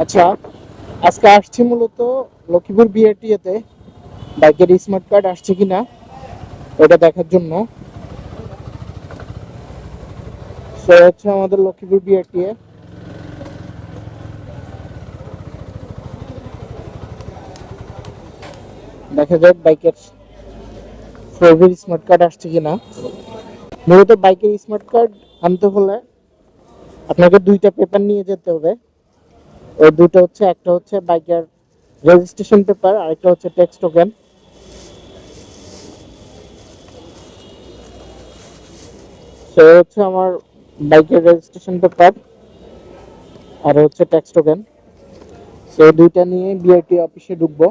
আচ্ছা আজকে আসছি মূলত লক্ষ্মীপুর বিআরটিএতে বাইকের স্মার্ট কার্ড আসছে কিনা, ওটা দেখার জন্য। সো হচ্ছে আমাদের লক্ষ্মীপুর বিআরটিএ দেখা যাক বাইকের ফোরভির স্মার্ট কার্ড আসছে কিনা। মূলত বাইকের স্মার্ট কার্ড আনতে হলে আপনাকে দুইটা পেপার নিয়ে যেতে হবে। দুটো হচ্ছে, একটা হচ্ছে বাইকের রেজিস্ট্রেশন পেপার হচ্ছে টোকেন সো হচ্ছে আমার বাইকের রেজিস্ট্রেশন পেপার আর হচ্ছে ট্যাক্স টোকেন সো দুইটা নিয়ে বিআইটি অফিসে ঢুকবো।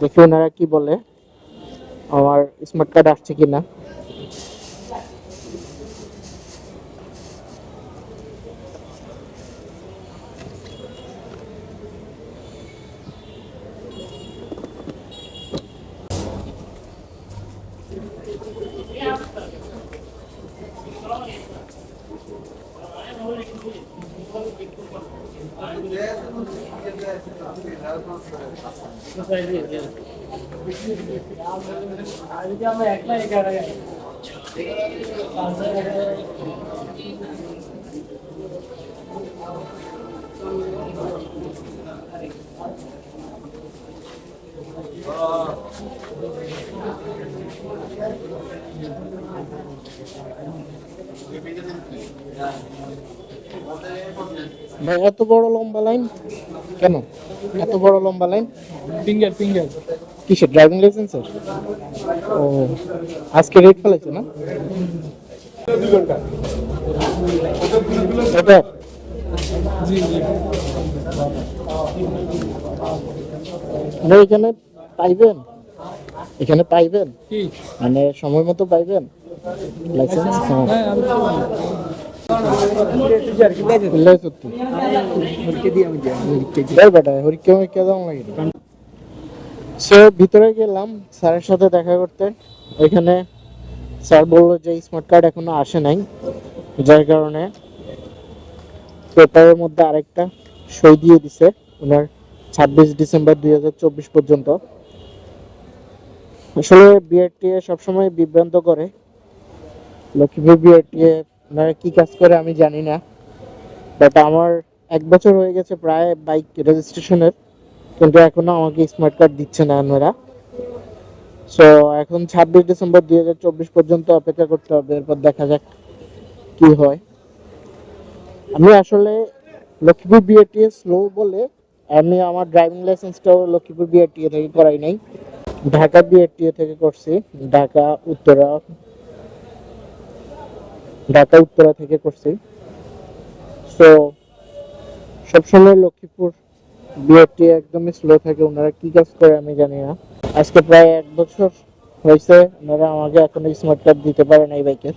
দেখি ওনারা কি বলে, আমার স্মার্ট কার্ড আসছে কিনা ভাই এত বড় লম্বা লাইন কেন? এত বড় লম্বা লাইন ফিঙ্গার ফিঙ্গার কিসের ড্রাইভিং লাইসেন্সের ও আজকে রেট ফেলেছে না? এটা জি জি। মানে এখানে পাইবেন? এখানে পাইবেন? মানে সময় মতো পাইবেন? লাইসেন্স ভিতরে গেলাম, স্যারের সাথে দেখা করতে। ওইখানে স্যার বলল যে স্মার্ট কার্ড এখনও আসে নাই, যার কারণে পেপারের মধ্যে আরেকটা সই দিয়ে দিছে ওনার ছাব্বিশ ডিসেম্বর দুই হাজার চব্বিশ পর্যন্ত। আসলে বিআরটিএ সবসময় বিভ্রান্ত করে। লক্ষ্মীপুর বিআরটিএ ওনারা কি কাজ করে আমি জানি না। বাট আমার এক বছর হয়ে গেছে প্রায় বাইক রেজিস্ট্রেশনের কিন্তু এখনও আমাকে স্মার্ট কার্ড দিচ্ছে না ওনারা সো এখন ছাব্বিশ ডিসেম্বর দুই হাজার চব্বিশ পর্যন্ত অপেক্ষা করতে হবে। এরপর দেখা যাক কি হয়। আমি আসলে লক্ষ্মীপুর বিআরটিএ স্লো বলে আমি আমার ড্রাইভিং লাইসেন্সটাও লক্ষ্মীপুর বিআরটিএ থেকে করাই নাই। ঢাকা বিআরটিএ থেকে করছি। ঢাকা, উত্তরা ঢাকা, উত্তরা থেকে করছি। সো সবসময় লক্ষ্মীপুর বিআরটি একদমই স্লো থাকে। ওনারা কি কাজ করে আমি জানি না। আজকে প্রায় এক বছর হয়েছে, ওনারা আমাকে এখন স্মার্ট কার্ড দিতে পারে এই বাইকের।